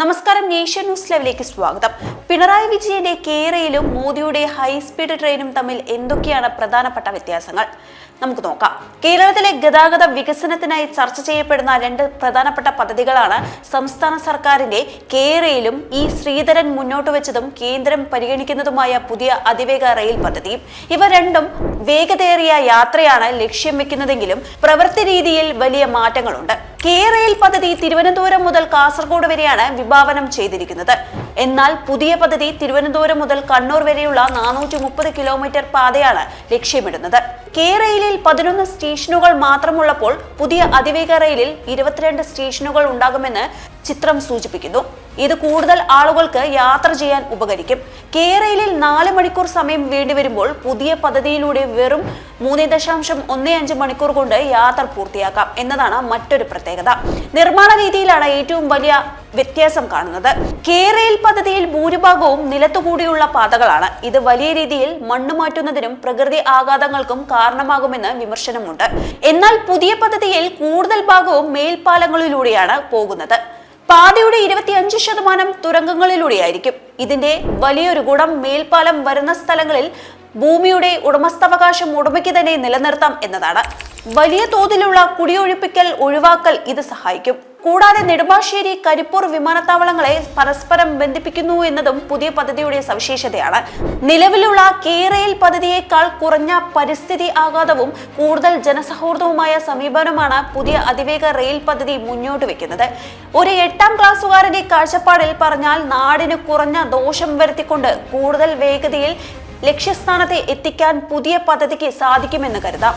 നമസ്കാരം nation news ലൈവിലേക്ക് സ്വാഗതം. പിണറായി വിജയന്റെ കേരയിലും മോദിയുടെ ഹൈസ്പീഡ് ട്രെയിനും തമ്മിൽ എന്തൊക്കെയാണ് പ്രധാനപ്പെട്ട വ്യത്യാസങ്ങൾ? നമുക്ക് നോക്കാം. കേരളത്തിലെ ഗതാഗത വികസനത്തിനായി ചർച്ച ചെയ്യപ്പെടുന്ന രണ്ട് പ്രധാനപ്പെട്ട പദ്ധതികളാണ് സംസ്ഥാന സർക്കാരിന്റെ കേരയിലും ഈ ശ്രീധരൻ മുന്നോട്ട് വെച്ചതും കേന്ദ്രം പരിഗണിക്കുന്നതുമായ പുതിയ അതിവേഗ റെയിൽ പദ്ധതിയും. ഇവ രണ്ടും വേഗതയേറിയ യാത്രയാണ് ലക്ഷ്യം വെക്കുന്നതെങ്കിലും പ്രവൃത്തി രീതിയിൽ വലിയ മാറ്റങ്ങളുണ്ട്. കെ റെയിൽ പദ്ധതി തിരുവനന്തപുരം മുതൽ കാസർഗോഡ് വരെയാണ് വിഭാവനം ചെയ്തിരിക്കുന്നത്. എന്നാൽ പുതിയ പദ്ധതി തിരുവനന്തപുരം മുതൽ കണ്ണൂർ വരെയുള്ള നാനൂറ്റി മുപ്പത് കിലോമീറ്റർ പാതയാണ് ലക്ഷ്യമിടുന്നത്. കെ റെയിലിൽ പതിനൊന്ന് സ്റ്റേഷനുകൾ മാത്രമുള്ളപ്പോൾ പുതിയ അതിവേഗ റെയിലിൽ ഇരുപത്തിരണ്ട് സ്റ്റേഷനുകൾ ഉണ്ടാകുമെന്ന് ചിത്രം സൂചിപ്പിക്കുന്നു. ഇത് കൂടുതൽ ആളുകൾക്ക് യാത്ര ചെയ്യാൻ ഉപകരിക്കും. കേരളയിൽ നാല് മണിക്കൂർ സമയം വേണ്ടി വരുമ്പോൾ പുതിയ പദ്ധതിയിലൂടെ വെറും മൂന്ന് ദശാംശം ഒന്ന് അഞ്ച് മണിക്കൂർ കൊണ്ട് യാത്ര പൂർത്തിയാക്കാം എന്നതാണ് മറ്റൊരു പ്രത്യേകത. നിർമ്മാണ രീതിയിലാണ് ഏറ്റവും വലിയ വ്യത്യാസം കാണുന്നത്. കേരയിൽ പദ്ധതിയിൽ ഭൂരിഭാഗവും നിലത്തുകൂടിയുള്ള പാതകളാണ്. ഇത് വലിയ രീതിയിൽ മണ്ണ് മാറ്റുന്നതിനും പ്രകൃതി ആഘാതങ്ങൾക്കും കാരണമാകുമെന്ന് വിമർശനമുണ്ട്. എന്നാൽ പുതിയ പദ്ധതിയിൽ കൂടുതൽ ഭാഗവും മേൽപ്പാലങ്ങളിലൂടെയാണ് പോകുന്നത്. പാതയുടെ ഇരുപത്തിയഞ്ച് ശതമാനം തുരങ്കങ്ങളിലൂടെയായിരിക്കും. ഇതിന്റെ വലിയൊരു ഗുണം മേൽപ്പാലം വരുന്ന സ്ഥലങ്ങളിൽ ഭൂമിയുടെ ഉടമസ്ഥാവകാശം ഉടമയ്ക്ക് തന്നെ നിലനിർത്താം എന്നതാണ്. വലിയ തോതിലുള്ള കുടിയൊഴിപ്പിക്കൽ ഒഴിവാക്കൽ ഇത് സഹായിക്കും. കൂടാതെ നെടുമ്പാശ്ശേരി കരിപ്പൂർ വിമാനത്താവളങ്ങളെ പരസ്പരം ബന്ധിപ്പിക്കുന്നു എന്നതും പുതിയ പദ്ധതിയുടെ സവിശേഷതയാണ്. നിലവിലുള്ള കേരയിൽ പദ്ധതിയേക്കാൾ കുറഞ്ഞ പരിസ്ഥിതി ആഘാതവും കൂടുതൽ ജനസൗഹൃദവുമായ സമീപനമാണ് പുതിയ അതിവേഗ റെയിൽ പദ്ധതി മുന്നോട്ട് വെക്കുന്നത്. ഒരു എട്ടാം ക്ലാസ്സുകാരന്റെ കാഴ്ചപ്പാടിൽ പറഞ്ഞാൽ നാടിന് കുറഞ്ഞ ദോഷം വരുത്തിക്കൊണ്ട് കൂടുതൽ വേഗതയിൽ ലക്ഷ്യസ്ഥാനത്തെ എത്തിക്കാൻ പുതിയ പദ്ധതിക്ക് സാധിക്കുമെന്ന് കരുതാം.